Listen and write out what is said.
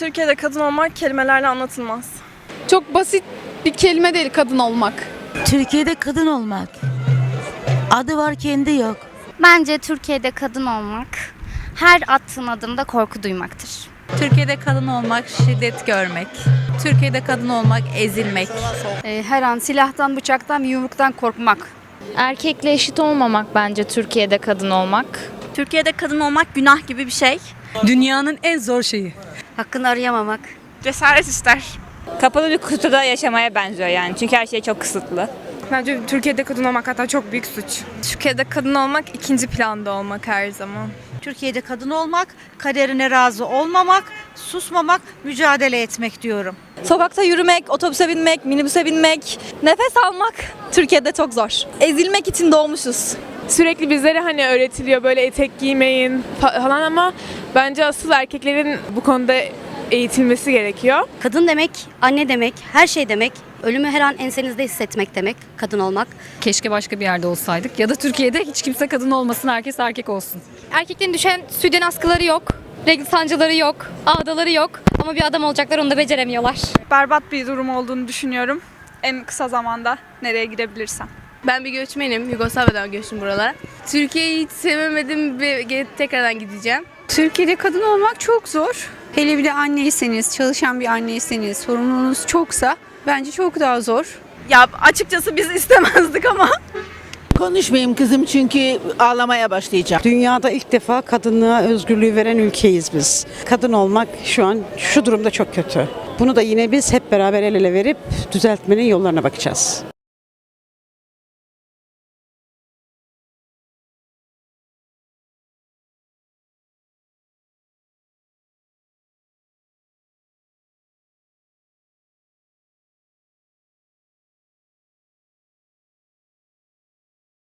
Türkiye'de kadın olmak kelimelerle anlatılmaz. Çok basit bir kelime değil kadın olmak. Türkiye'de kadın olmak. Adı var kendi yok. Bence Türkiye'de kadın olmak her attığın adımda korku duymaktır. Türkiye'de kadın olmak şiddet görmek. Türkiye'de kadın olmak ezilmek. Ee, her an silahtan, bıçaktan, yumruktan korkmak. Erkekle eşit olmamak bence Türkiye'de kadın olmak. Türkiye'de kadın olmak günah gibi bir şey. Dünyanın en zor şeyi. Hakkını arayamamak. Cesaret ister. Kapalı bir kutuda yaşamaya benziyor yani çünkü her şey çok kısıtlı. Bence Türkiye'de kadın olmak hatta çok büyük suç. Türkiye'de kadın olmak ikinci planda olmak her zaman. Türkiye'de kadın olmak, kaderine razı olmamak, susmamak, mücadele etmek diyorum. Sokakta yürümek, otobüse binmek, minibüse binmek, nefes almak Türkiye'de çok zor. Ezilmek için doğmuşuz. Sürekli bizlere hani öğretiliyor böyle etek giymeyin fa- falan ama bence asıl erkeklerin bu konuda eğitilmesi gerekiyor. Kadın demek, anne demek, her şey demek. Ölümü her an ensenizde hissetmek demek, kadın olmak. Keşke başka bir yerde olsaydık ya da Türkiye'de hiç kimse kadın olmasın, herkes erkek olsun. Erkeklerin düşen sütyen askıları yok, regl sancıları yok, ağdaları yok ama bir adam olacaklar onu da beceremiyorlar. Berbat bir durum olduğunu düşünüyorum. En kısa zamanda nereye gidebilirsem. Ben bir göçmenim. Yugoslavya'dan göçtüm buralara. Türkiye'yi hiç sevemedim ve tekrardan gideceğim. Türkiye'de kadın olmak çok zor. Hele bir de anneyseniz, çalışan bir anneyseniz, sorumluluğunuz çoksa bence çok daha zor. Ya açıkçası biz istemezdik ama. Konuşmayayım kızım çünkü ağlamaya başlayacağım. Dünyada ilk defa kadınlığa özgürlüğü veren ülkeyiz biz. Kadın olmak şu an şu durumda çok kötü. Bunu da yine biz hep beraber el ele verip düzeltmenin yollarına bakacağız.